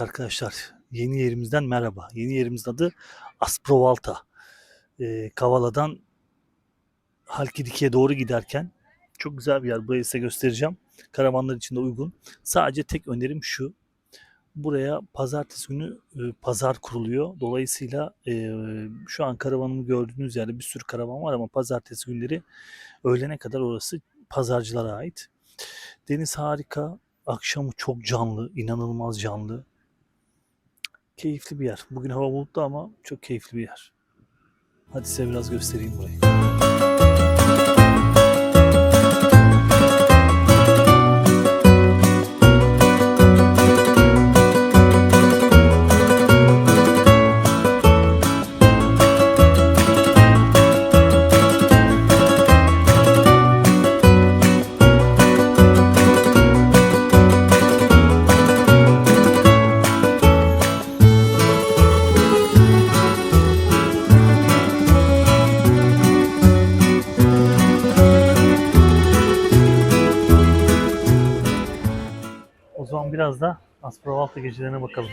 Arkadaşlar yeni yerimizden merhaba. Yeni yerimizin adı Asprovalta. Ee, Kavala'dan Halkidiki'ye doğru giderken çok güzel bir yer. Burayı size göstereceğim. Karavanlar için de uygun. Sadece tek önerim şu. Buraya pazartesi günü e, pazar kuruluyor. Dolayısıyla e, şu an karavanımı gördüğünüz yerde bir sürü karavan var ama pazartesi günleri öğlene kadar orası pazarcılara ait. Deniz harika. Akşamı çok canlı, inanılmaz canlı. Keyifli bir yer. Bugün hava bulutlu ama çok keyifli bir yer. Hadi size biraz göstereyim burayı. O zaman biraz da Asprovalta gecelerine bakalım.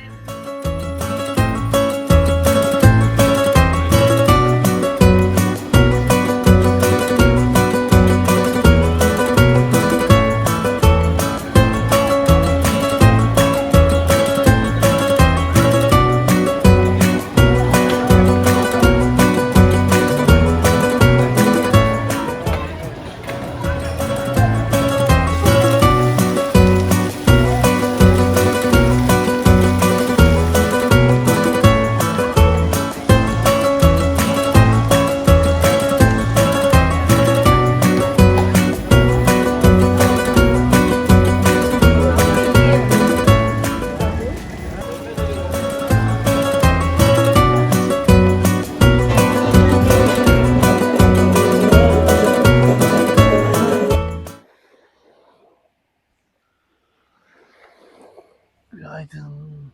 Günaydın.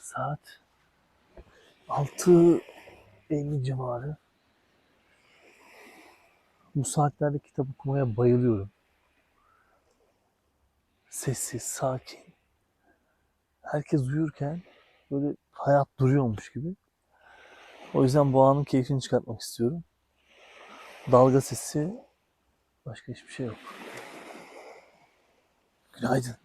Saat 6.50 civarı. Bu saatlerde kitap okumaya bayılıyorum. Sessiz, sakin. Herkes uyurken böyle hayat duruyormuş gibi. O yüzden bu anın keyfini çıkartmak istiyorum. Dalga sesi, başka hiçbir şey yok. Günaydın.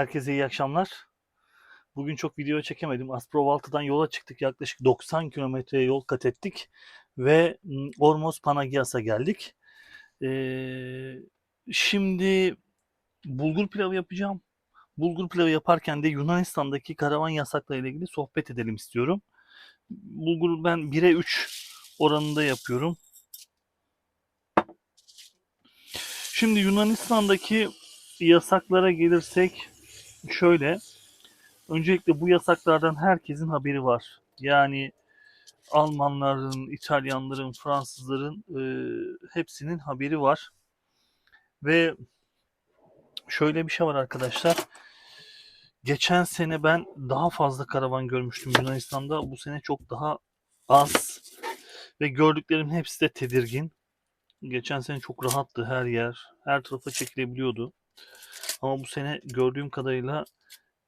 Herkese iyi akşamlar. Bugün çok video çekemedim. Asprovaltı'dan yola çıktık. Yaklaşık 90 kilometre yol kat ettik. Ve Ormos Panagias'a geldik. Ee, şimdi bulgur pilavı yapacağım. Bulgur pilavı yaparken de Yunanistan'daki karavan yasaklarıyla ilgili sohbet edelim istiyorum. Bulgur ben 1'e 3 oranında yapıyorum. Şimdi Yunanistan'daki yasaklara gelirsek şöyle. Öncelikle bu yasaklardan herkesin haberi var. Yani Almanların, İtalyanların, Fransızların e, hepsinin haberi var. Ve şöyle bir şey var arkadaşlar. Geçen sene ben daha fazla karavan görmüştüm Yunanistan'da. Bu sene çok daha az. Ve gördüklerimin hepsi de tedirgin. Geçen sene çok rahattı her yer. Her tarafa çekilebiliyordu. Ama bu sene gördüğüm kadarıyla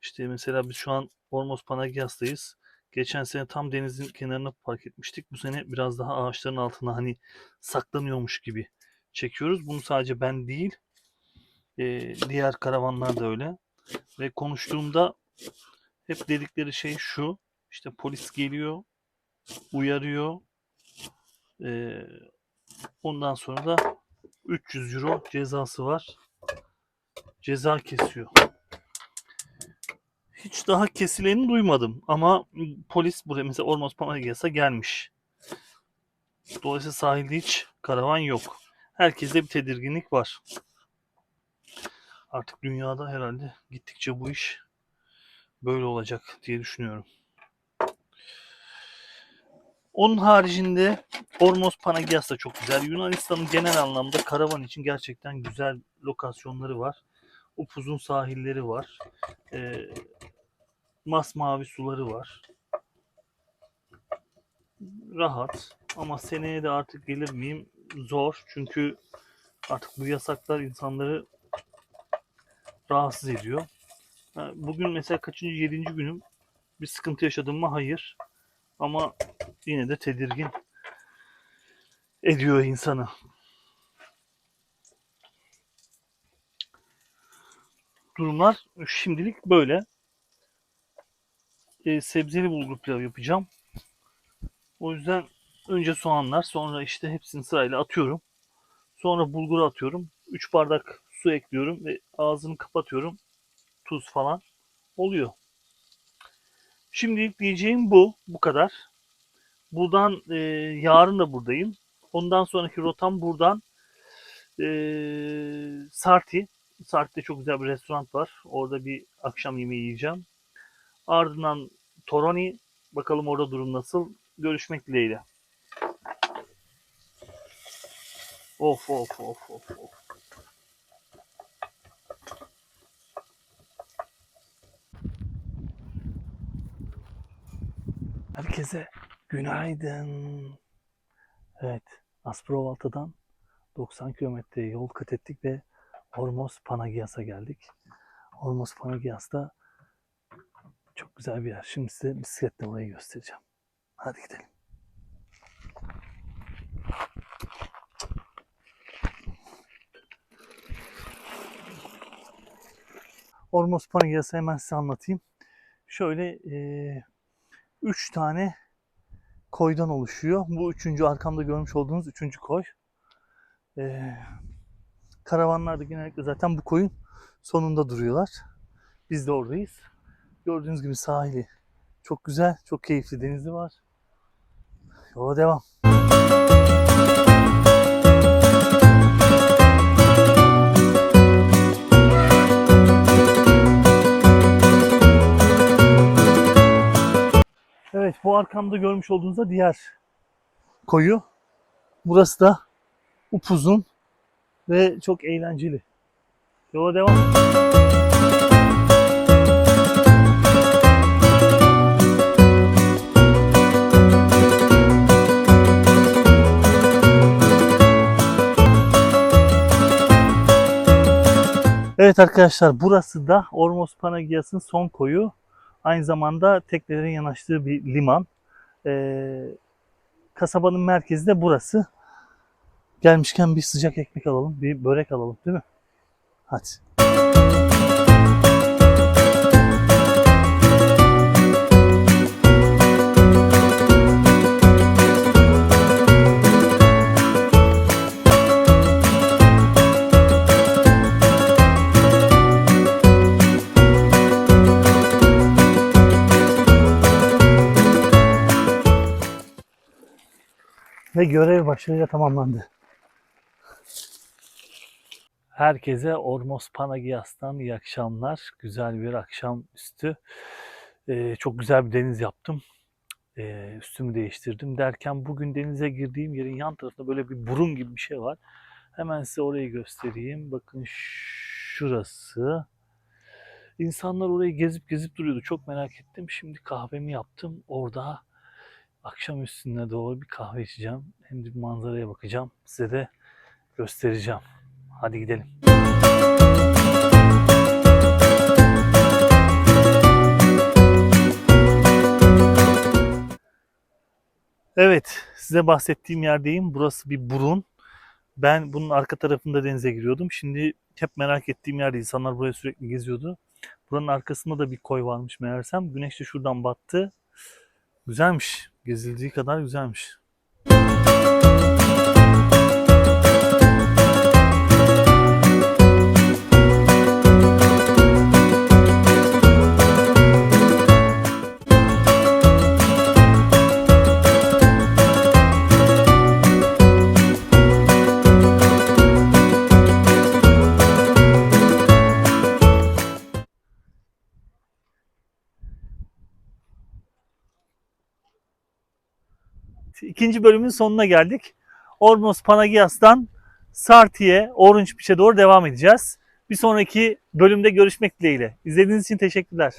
işte mesela biz şu an Ormos Panagias'tayız. Geçen sene tam denizin kenarına park etmiştik. Bu sene biraz daha ağaçların altına hani saklanıyormuş gibi çekiyoruz. Bunu sadece ben değil, e, diğer karavanlar da öyle. Ve konuştuğumda hep dedikleri şey şu. İşte polis geliyor, uyarıyor. E, ondan sonra da 300 euro cezası var. Ceza kesiyor. Hiç daha kesileni duymadım ama polis buraya mesela Ormos Panagias'a gelmiş. Dolayısıyla sahilde hiç karavan yok. Herkeste bir tedirginlik var. Artık dünyada herhalde gittikçe bu iş böyle olacak diye düşünüyorum. Onun haricinde Ormos Panagias da çok güzel. Yunanistan'ın genel anlamda karavan için gerçekten güzel lokasyonları var. Upuzun sahilleri var. Ee, Masmavi suları var. Rahat. Ama seneye de artık gelir miyim? Zor. Çünkü artık bu yasaklar insanları rahatsız ediyor. Bugün mesela kaçıncı? Yedinci günüm. Bir sıkıntı yaşadım mı? Hayır. Ama yine de tedirgin ediyor insanı. Durumlar şimdilik böyle. Ee, sebzeli bulgur pilavı yapacağım. O yüzden önce soğanlar, sonra işte hepsini sırayla atıyorum. Sonra bulguru atıyorum. 3 bardak su ekliyorum ve ağzını kapatıyorum. Tuz falan oluyor. Şimdilik diyeceğim bu. Bu kadar. Buradan e, yarın da buradayım. Ondan sonraki rotam buradan e, Sarti. Sarti'de çok güzel bir restoran var. Orada bir akşam yemeği yiyeceğim. Ardından Toroni. Bakalım orada durum nasıl. Görüşmek dileğiyle. Of of of of of. Herkese günaydın. Evet, Asprovalta'dan 90 kilometre yol kat ettik ve Hormos Panagias'a geldik. Hormos Panagias'ta çok güzel bir yer. Şimdi size bisikletle orayı göstereceğim. Hadi gidelim. Hormos Panagias'ı hemen size anlatayım. Şöyle eee üç tane koydan oluşuyor. Bu üçüncü arkamda görmüş olduğunuz üçüncü koy. Ee, karavanlar da genellikle zaten bu koyun sonunda duruyorlar. Biz de oradayız. Gördüğünüz gibi sahili çok güzel, çok keyifli denizi var. Yola devam. Evet bu arkamda görmüş olduğunuz da diğer koyu. Burası da upuzun ve çok eğlenceli. Yola devam. Evet arkadaşlar burası da Ormos Panagias'ın son koyu. Aynı zamanda teknelerin yanaştığı bir liman. Ee, kasabanın merkezi de burası. Gelmişken bir sıcak ekmek alalım, bir börek alalım değil mi? Hadi. Ve görev başarıyla tamamlandı. Herkese Ormos Panagias'tan iyi akşamlar. Güzel bir akşam üstü. Ee, çok güzel bir deniz yaptım. Ee, üstümü değiştirdim derken bugün denize girdiğim yerin yan tarafında böyle bir burun gibi bir şey var. Hemen size orayı göstereyim. Bakın şurası. İnsanlar orayı gezip gezip duruyordu. Çok merak ettim. Şimdi kahvemi yaptım. Orada akşam üstüne doğru bir kahve içeceğim. Hem de bir manzaraya bakacağım. Size de göstereceğim. Hadi gidelim. Evet, size bahsettiğim yerdeyim. Burası bir burun. Ben bunun arka tarafında denize giriyordum. Şimdi hep merak ettiğim yerde insanlar buraya sürekli geziyordu. Buranın arkasında da bir koy varmış meğersem. Güneş de şuradan battı. Güzelmiş. Gezildiği kadar güzelmiş. İkinci bölümün sonuna geldik. Ormos Panagias'tan Sarti'ye, Orange Beach'e doğru devam edeceğiz. Bir sonraki bölümde görüşmek dileğiyle. İzlediğiniz için teşekkürler.